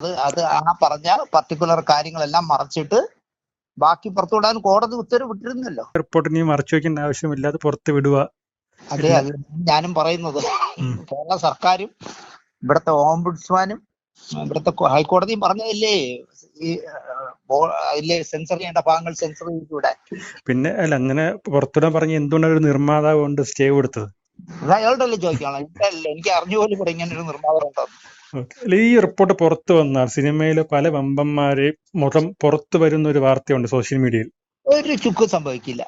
അത് അത് ആ പറഞ്ഞ പർട്ടിക്കുലർ കാര്യങ്ങളെല്ലാം മറച്ചിട്ട് ബാക്കി പുറത്തുവിടാൻ കോടതി ഉത്തരവ് വിട്ടിരുന്നല്ലോ. റിപ്പോർട്ട് നീ മറച്ചു വെക്കേണ്ട ആവശ്യമില്ല അത് പുറത്ത് വിടുക. അതെ അത് ഞാനും പറയുന്നത്. കേരള സർക്കാരും ഇവിടുത്തെ ഓംബുഡ്സ്മാനും ഇവിടുത്തെ ഹൈക്കോടതിയും പറഞ്ഞതല്ലേ ഈ അതിലെ സെൻസർ ചെയ്യേണ്ട ഭാഗങ്ങൾ സെൻസർ ചെയ്തൂടെ പിന്നെ അല്ല അങ്ങനെ പുറത്തുവിടാൻ പറഞ്ഞ എന്തുകൊണ്ടാണ് ഒരു നിർമ്മാതാവ് കൊണ്ട് സ്റ്റേ കൊടുത്തത്? അത് അയാളുടെ എനിക്ക് എനിക്കല്ല എനിക്ക് അറിഞ്ഞുപോലും കൂടെ ഇങ്ങനെ ഒരു നിർമ്മാതാവ് ഉണ്ടോ? അല്ല ഈ റിപ്പോർട്ട് പുറത്തു വന്നാൽ സിനിമയിലെ പല വമ്പന്മാരെ മുഖം പുറത്തു വരുന്ന ഒരു വാർത്തയുണ്ട് സോഷ്യൽ മീഡിയയിൽ. ഒരു ചുക്ക് സംഭവിക്കില്ല.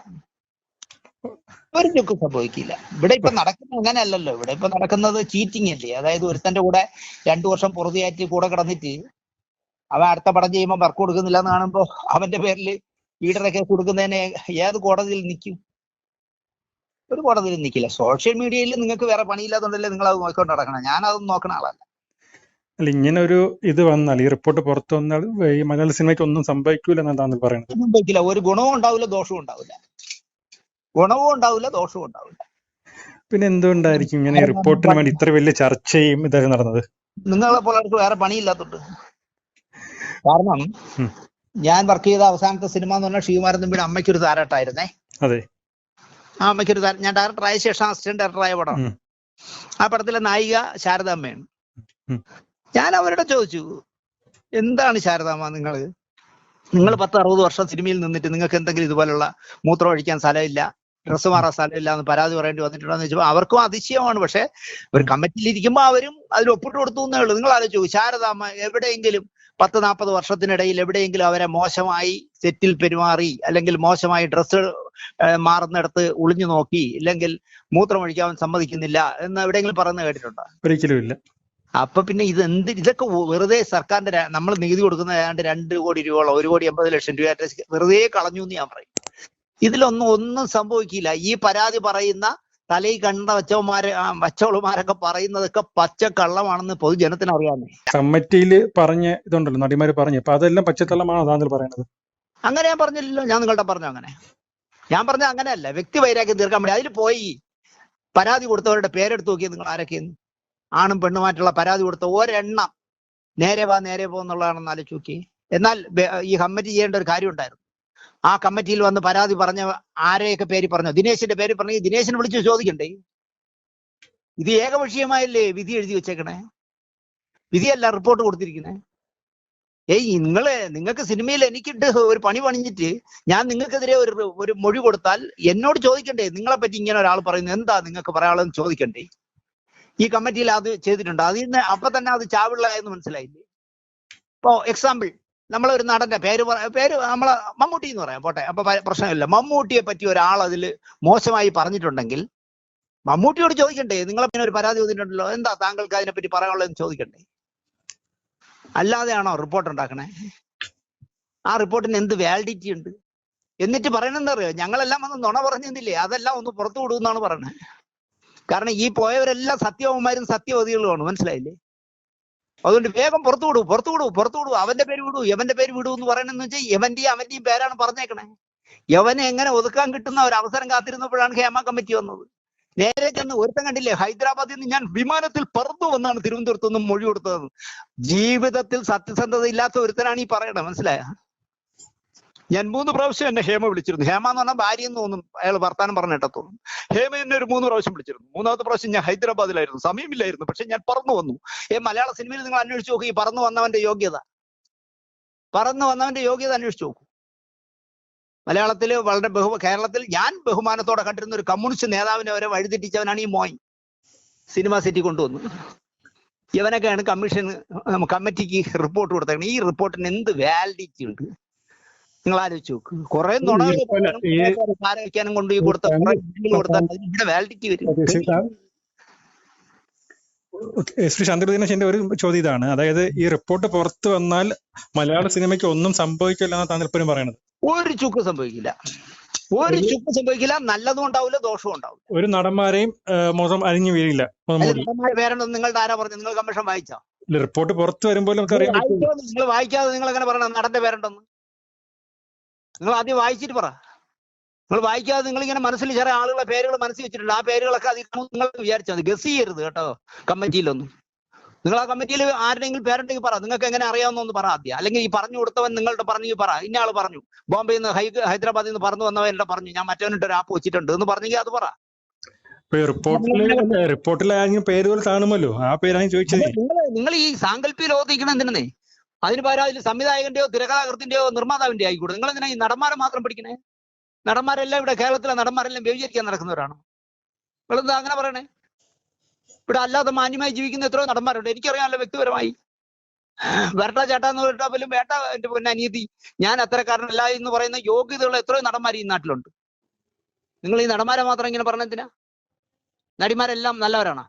ഒരു ചുക്ക് സംഭവിക്കില്ല. ഇവിടെ ഇപ്പൊ നടക്കുന്നത് അങ്ങനെയല്ലല്ലോ. ഇവിടെ ഇപ്പൊ നടക്കുന്നത് ചീറ്റിംഗ് അല്ലേ? അതായത് ഒരുത്തന്റെ കൂടെ രണ്ടു വർഷം പൊറുതിയായിട്ട് കൂടെ കിടന്നിട്ട് അവൻ അടുത്ത പടം ചെയ്യുമ്പോൾ വർക്ക് കൊടുക്കുന്നില്ല എന്ന് കാണുമ്പോ അവന്റെ പേരിൽ ലീഡറെ കേസ് കൊടുക്കുന്നതിന് ഏത് കോടതിയിൽ നിൽക്കും ഒരു കോടതിയിൽ നിൽക്കില്ല സോഷ്യൽ മീഡിയയിൽ നിങ്ങൾക്ക് വേറെ പണിയില്ലാത്തതുകൊണ്ടല്ലേ നിങ്ങൾ അത് നോക്കിക്കൊണ്ട് നടക്കണം? ഞാൻ അതൊന്നും നോക്കണ ആളല്ല. അല്ല ഇങ്ങനെ ഒരു ഇത് വന്നാൽ ഈ റിപ്പോർട്ട് പുറത്തു വന്നാൽ ഈ മലയാള സിനിമയ്ക്ക് ഒന്നും സംഭവിക്കൂല എന്നാണ് പറയുന്നത്. സംഭവിക്കില്ല. ഒരു ഗുണവും ഉണ്ടാവില്ല ദോഷവും ഉണ്ടാവില്ല. ഗുണവും ഉണ്ടാവില്ല ദോഷവും ഉണ്ടാവില്ല. പിന്നെ എന്തുകൊണ്ടായിരിക്കും ഇങ്ങനെ റിപ്പോർട്ടിന് വേണ്ടി ഇത്ര വലിയ ചർച്ചയും ഇതൊക്കെ നടന്നത്? നിങ്ങളെ പോലെ വേറെ പണിയില്ലാത്തുണ്ട്. കാരണം ഞാൻ വർക്ക് ചെയ്ത അവസാനത്തെ സിനിമ എന്ന് പറഞ്ഞാൽ ശ്രീകുമാരൻ തമ്പിയുടെ അമ്മയ്ക്കൊരു താരാട്ടായിരുന്നേ അതെ. ആ അമ്മയ്ക്കൊരു ഞാൻ ഡയറക്ടറായ ആയ ശേഷം അസിസ്റ്റന്റ് ഡയറക്ടറായ ആയ പടം. ആ പടത്തിലെ നായിക ശാരദാമ്മയാണ്. ഞാൻ അവരോട് ചോദിച്ചു എന്താണ് ശാരദാമ്മ നിങ്ങൾ? നിങ്ങൾ പത്ത് അറുപത് വർഷം സിനിമയിൽ നിന്നിട്ട് നിങ്ങൾക്ക് എന്തെങ്കിലും ഇതുപോലുള്ള മൂത്രം ഒഴിക്കാൻ സ്ഥലമില്ല ഡ്രസ്സ് മാറാൻ സ്ഥലമില്ല എന്ന് പരാതി പറയേണ്ടി വന്നിട്ടുണ്ടോ എന്ന് ചോദിച്ചപ്പോൾ അവർക്കും അതിശയമാണ്. പക്ഷെ ഒരു കമ്മിറ്റിയിൽ ഇരിക്കുമ്പോൾ അവരും അതിൽ ഒപ്പിട്ട് കൊടുത്തു എന്നേ ഉള്ളൂ. നിങ്ങൾ ആലോചിച്ചു ശാരദാമ്മ എവിടെയെങ്കിലും പത്ത് നാൽപ്പത് വർഷത്തിനിടയിൽ എവിടെയെങ്കിലും അവരെ മോശമായി സെറ്റിൽ പെരുമാറി അല്ലെങ്കിൽ മോശമായി ഡ്രസ്സ് മാറുന്നിടത്ത് ഒളിഞ്ഞു നോക്കി ഇല്ലെങ്കിൽ മൂത്രമൊഴിക്കാൻ സമ്മതിക്കുന്നില്ല എന്ന് എവിടെയെങ്കിലും പറയുന്നത് കേട്ടിട്ടുണ്ടോ? ഒരിക്കലും ഇല്ല. അപ്പൊ പിന്നെ ഇത് എന്ത് ഇതൊക്കെ വെറുതെ സർക്കാരിന്റെ നമ്മൾ നികുതി കൊടുക്കുന്ന ഏതാണ്ട് രണ്ട് കോടി രൂപയോളം ഒരു കോടി എൺപത് ലക്ഷം രൂപ വെറുതെ കളഞ്ഞു എന്ന് ഞാൻ പറയും. ഇതിലൊന്നും ഒന്നും സംഭവിക്കില്ല. ഈ പരാതി പറയുന്ന തലയിൽ കണ്ട വച്ചവന്മാര് വച്ചവളുമാരൊക്കെ പറയുന്നതൊക്കെ പച്ച കള്ളമാണെന്ന് പൊതുജനത്തിന് അറിയാമേ കമ്മിറ്റിയിൽ പറഞ്ഞ ഇതുണ്ടല്ലോ നടിമാര് പറഞ്ഞു. അപ്പൊ അതെല്ലാം പച്ചക്കള്ളമാണോ താങ്കൾ പറയുന്നത്? അങ്ങനെ ഞാൻ പറഞ്ഞില്ലല്ലോ ഞാൻ നിങ്ങളുടെ പറഞ്ഞു അങ്ങനെ. ഞാൻ പറഞ്ഞ അങ്ങനെയല്ല വ്യക്തി വൈരാഗ്യം തീർക്കാൻ വേണ്ടി. അതിൽ പോയി പരാതി കൊടുത്തവരുടെ പേരെടുത്ത് നോക്കിയത് നിങ്ങൾ ആരൊക്കെയെന്ന്. ആണും പെണ്ണുമായിട്ടുള്ള പരാതി കൊടുത്ത ഒരെണ്ണം നേരെ വാ നേരെ പോ എന്നുള്ളതാണെന്ന് ആലോചിച്ച് നോക്കി. എന്നാൽ ഈ കമ്മിറ്റി ചെയ്യേണ്ട ഒരു കാര്യം ഉണ്ടായിരുന്നു. ആ കമ്മിറ്റിയിൽ വന്ന് പരാതി പറഞ്ഞ ആരെയൊക്കെ പേര് പറഞ്ഞു? ദിനേശിന്റെ പേര് പറഞ്ഞു. ദിനേശിനെ വിളിച്ച് ചോദിക്കണ്ടേ? ഇത് ഏകപക്ഷീയമായല്ലേ വിധി എഴുതി വെച്ചേക്കണേ? വിധിയല്ല റിപ്പോർട്ട് കൊടുത്തിരിക്കണേ? ഏയ് നിങ്ങൾ നിങ്ങൾക്ക് സിനിമയിൽ എനിക്കിട്ട് ഒരു പണി പണിഞ്ഞിട്ട് ഞാൻ നിങ്ങൾക്കെതിരെ ഒരു ഒരു മൊഴി കൊടുത്താൽ എന്നോട് ചോദിക്കണ്ടേ? നിങ്ങളെ പറ്റി ഇങ്ങനെ ഒരാൾ പറയുന്നത് എന്താ നിങ്ങൾക്ക് പറയാനുള്ളതെന്ന് ചോദിക്കണ്ടേ? ഈ കമ്മിറ്റിയിൽ അത് ചെയ്തിട്ടുണ്ട്. അതിൽ നിന്ന് അപ്പൊ തന്നെ അത് ചാവിള്ള എന്ന് മനസ്സിലായില്ലേ? ഇപ്പോ എക്സാമ്പിൾ നമ്മളൊരു നടന്റെ പേര് പേര് നമ്മളെ മമ്മൂട്ടി എന്ന് പറയാം. പോട്ടെ അപ്പൊ പ്രശ്നമില്ല. മമ്മൂട്ടിയെ പറ്റി ഒരാൾ അതിൽ മോശമായി പറഞ്ഞിട്ടുണ്ടെങ്കിൽ മമ്മൂട്ടിയോട് ചോദിക്കണ്ടേ? നിങ്ങളെ പിന്നെ ഒരു പരാതി വന്നിട്ടുണ്ടല്ലോ. എന്താ താങ്കൾക്ക് അതിനെപ്പറ്റി പറയാനുള്ളതെന്ന് ചോദിക്കണ്ടേ? അല്ലാതെയാണോ റിപ്പോർട്ട് ഉണ്ടാക്കണേ? ആ റിപ്പോർട്ടിന് എന്ത് വാലിഡിറ്റി ഉണ്ട്? എന്നിട്ട് പറയണെന്താ അറിയോ? ഞങ്ങളെല്ലാം വന്ന് നുണ പറഞ്ഞില്ലേ അതെല്ലാം ഒന്ന് പുറത്തു വിടുമെന്നാണ് പറയുന്നത്. കാരണം ഈ പോയവരെല്ലാം സത്യവന്മാരും സത്യവതികളുമാണ് മനസ്സിലായില്ലേ? അതുകൊണ്ട് വേഗം പുറത്തു വിടൂ പുറത്തു വിടൂ പുറത്തു വിടൂ. അവന്റെ പേര് വിടൂ യവന്റെ പേര് വിടൂ എന്ന് പറയണെന്ന് വെച്ചാൽ യവന്റെയും അവന്റെയും പേരാണ് പറഞ്ഞേക്കണേ. യവനെ എങ്ങനെ ഒതുക്കാൻ കിട്ടുന്ന ഒരു അവസരം കാത്തിരുന്നപ്പോഴാണ് ഹേമ കമ്മിറ്റി വന്നത്. നേരെ ചെന്ന് ഒരുത്തം കണ്ടില്ലേ ഹൈദരാബാദിൽ നിന്ന് ഞാൻ വിമാനത്തിൽ പറന്നു വന്നാണ് തിരുവനന്തപുരത്ത് നിന്ന് മൊഴി കൊടുത്തത് ജീവിതത്തിൽ സത്യസന്ധത ഇല്ലാത്ത ഒരുത്തനാണ് ഈ പറയണത് മനസ്സിലായ? ഞാൻ മൂന്ന് പ്രാവശ്യം എന്നെ ഹേമ വിളിച്ചിരുന്നു. ഹേമ എന്ന് പറഞ്ഞാൽ ഭാര്യ എന്ന് തോന്നും. അയാൾ വർത്താനം പറഞ്ഞിട്ടത്തോളും ഹേമ എന്നെ ഒരു മൂന്ന് പ്രാവശ്യം വിളിച്ചിരുന്നു. മൂന്നാമത്തെ പ്രാവശ്യം ഞാൻ ഹൈദരാബാദിലായിരുന്നു. സമയമില്ലായിരുന്നു. പക്ഷെ ഞാൻ പറന്നു വന്നു. ഏ മലയാള സിനിമയിൽ നിങ്ങൾ അന്വേഷിച്ചു നോക്കും. ഈ പറന്നു വന്നവന്റെ യോഗ്യത. പറന്നു വന്നവന്റെ യോഗ്യത അന്വേഷിച്ചു നോക്കൂ. മലയാളത്തിൽ വളരെ ബഹു കേരളത്തിൽ ഞാൻ ബഹുമാനത്തോടെ കണ്ടിരുന്ന ഒരു കമ്മ്യൂണിസ്റ്റ് നേതാവിനെ വരെ വഴിതെറ്റിച്ചവനാണ് ഈ മോയ് സിനിമ സിറ്റി കൊണ്ടുവന്നു. ഇവനൊക്കെയാണ് കമ്മീഷൻ കമ്മിറ്റിക്ക് റിപ്പോർട്ട് കൊടുത്തേക്കുന്നത് ഈ റിപ്പോർട്ടിന് എന്ത് വാലിഡിറ്റി ഉണ്ട്? നിങ്ങൾ ആലോചിച്ചു കുറെ നുണകൾ കൊണ്ട് ഈ കൊടുത്ത കൊടുത്താൽ ഇവിടെ വാലിഡിറ്റി വരും. ശ്രീ താ- ഓക്കേ, ഒരു ചോദ്യം ഇതാണ്. അതായത് ഈ റിപ്പോർട്ട് പുറത്ത് വന്നാൽ മലയാള സിനിമയ്ക്ക് ഒന്നും സംഭവിക്കില്ല എന്നാണ് താങ്കൾ ഇപ്പോഴും പറയുന്നത്. ഒരു ചുക്ക് സംഭവിക്കില്ല. ഒരു ചുക്ക് സംഭവിക്കില്ല. നല്ലതും ഉണ്ടാവില്ല ദോഷവും ഉണ്ടാവില്ല. ഒരു നടന്മാരെയും മോശം അരിഞ്ഞു വീഴില്ല. നടന്മാരുടെ നിങ്ങളുടെ ആരാ പറഞ്ഞു നിങ്ങൾ കമ്മീഷൻ വായിച്ചോ? റിപ്പോർട്ട് പുറത്ത് വരുമ്പോൾ നിങ്ങൾ വായിക്കാതെ നിങ്ങൾ എങ്ങനെ പറയണം? നടന്റെ പേരുണ്ടെന്ന്. നിങ്ങൾ ആദ്യം വായിച്ചിട്ട് പറ. നിങ്ങൾ വായിക്കാതെ നിങ്ങൾ ഇങ്ങനെ മനസ്സിൽ ചില ആളുകളെ പേരുകൾ മനസ്സിൽ വെച്ചിട്ടുണ്ട്. ആ പേരുകളൊക്കെ അതിൽ നിങ്ങൾ വിചാരിച്ചാൽ മതി. ഗസ് ചെയ്യരുത് കേട്ടോ കമ്മിറ്റിയിലൊന്നും. നിങ്ങൾ ആ കമ്മിറ്റിയിൽ ആരുടെങ്കിലും പേരുണ്ടെങ്കിൽ പറ. നിങ്ങൾക്ക് എങ്ങനെ അറിയാവുന്ന പറ ആദ്യം. അല്ലെങ്കിൽ ഈ പറഞ്ഞു കൊടുത്തവൻ നിങ്ങളുടെ പറഞ്ഞു പറ. ഇന്ന ആൾ പറഞ്ഞു. ബോംബെയിൽ നിന്ന് ഹൈ ഹൈദരാബാദിൽ നിന്ന് പറഞ്ഞു വന്നവൻ എന്റെ പറഞ്ഞു. ഞാൻ മറ്റവനിട്ട് ഒരു ആപ്പ് വെച്ചിട്ടുണ്ട്. എന്ന് പറഞ്ഞെങ്കിൽ അത് പറ. റിപ്പോർട്ടിൽ പേരുകൾ കാണുമല്ലോ. ആ പേരാണ് ചോദിച്ചത്. നിങ്ങൾ നിങ്ങൾ ഈ സാങ്കല്പിക ലോകത്തേക്കണം എന്തിനെ അതിന് പകരം അതിൽ സംവിധായകന്റെയോ തിരക്കഥാകൃത്തിന്റെയോ നിർമ്മാതാവിന്റെ ആയിക്കോട്ടെ നിങ്ങൾ എന്തിനാ ഈ നടന്മാരെ മാത്രം പഠിക്കണേ നടന്മാരെല്ലാം ഇവിടെ കേരളത്തിലെ നടന്മാരെല്ലാം വ്യഭിചരിക്കാൻ നടക്കുന്നവരാണ്? നിങ്ങളെന്താ അങ്ങനെ പറയണേ? ഇവിടെ അല്ലാതെ മാന്യമായി ജീവിക്കുന്ന എത്രയോ നടന്മാരുണ്ട്. എനിക്കറിയാമല്ലോ വ്യക്തിപരമായി. വേട്ട ചേട്ടാ എന്ന് പറഞ്ഞാൽ പോലും വേട്ട എന്റെ പൊന്നെ അനീതി ഞാൻ അത്തരക്കാരനല്ല എന്ന് പറയുന്ന യോഗ്യതയുള്ള എത്രയോ നടന്മാർ ഈ നാട്ടിലുണ്ട്. നിങ്ങൾ ഈ നടന്മാരെ മാത്രം ഇങ്ങനെ പറഞ്ഞെന്തിനാ? നടിമാരെല്ലാം നല്ലവരാണ്?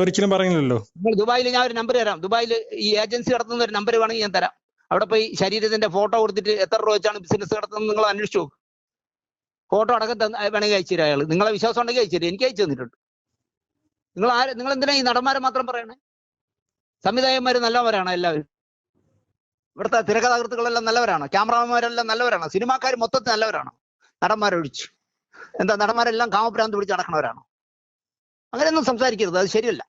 ഒരിക്കലും പറയുന്നില്ലല്ലോ. നിങ്ങൾ ദുബായിൽ ഞാൻ ഒരു നമ്പർ തരാം. ദുബായിൽ ഈ ഏജൻസി നടത്തുന്ന ഒരു നമ്പർ വേണമെങ്കിൽ ഞാൻ തരാം. അവിടെ പോയി ശരീരത്തിന്റെ ഫോട്ടോ കൊടുത്തിട്ട് എത്ര രൂപ വെച്ചാണ് ബിസിനസ് നടത്തുന്നത് നിങ്ങൾ അന്വേഷിച്ചു ഫോട്ടോ അടക്കം വേണമെങ്കിൽ അയച്ചു തരാം അയാൾ നിങ്ങളെ വിശ്വാസം ഉണ്ടെങ്കിൽ അയച്ചു തരും. എനിക്ക് അയച്ചു തന്നിട്ടുണ്ട്. നിങ്ങൾ ആര് നിങ്ങൾ എന്തിനാ ഈ നടന്മാരെ മാത്രം പറയണേ? സംവിധായകന്മാർ നല്ലവരാണ് എല്ലാവരും. ഇവിടുത്തെ തിരക്കഥാകൃത്തുക്കളെല്ലാം നല്ലവരാണ്. ക്യാമറമാരെല്ലാം നല്ലവരാണ്. സിനിമാക്കാർ മൊത്തത്തിൽ നല്ലവരാണ്. നടന്മാരൊഴിച്ച്. എന്താ നടന്മാരെല്ലാം കാമഭ്രാന്ത് പിടിച്ച് നടക്കണവരാണ് അങ്ങനെയൊന്നും സംസാരിക്കരുത് അത് ശരിയല്ല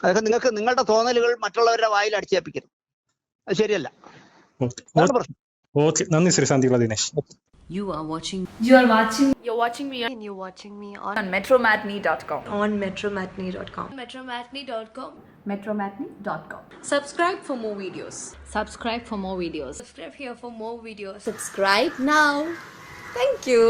അതൊക്കെ നിങ്ങൾക്ക് നിങ്ങളുടെ തോന്നലുകൾ മറ്റുള്ളവരുടെ വായിൽ അടിച്ചേപ്പിക്കരുത് അത് ശരിയല്ല ഓക്കെ നന്ദി Shri Sandeep Dinesh You are watching You are watching You're watching me and you're watching me on, on metromatney.com. on metromatney.com. metromatney.com. Metromatney.com. Subscribe for more videos. Subscribe for more videos. Subscribe here for more videos. Subscribe now. Thank you.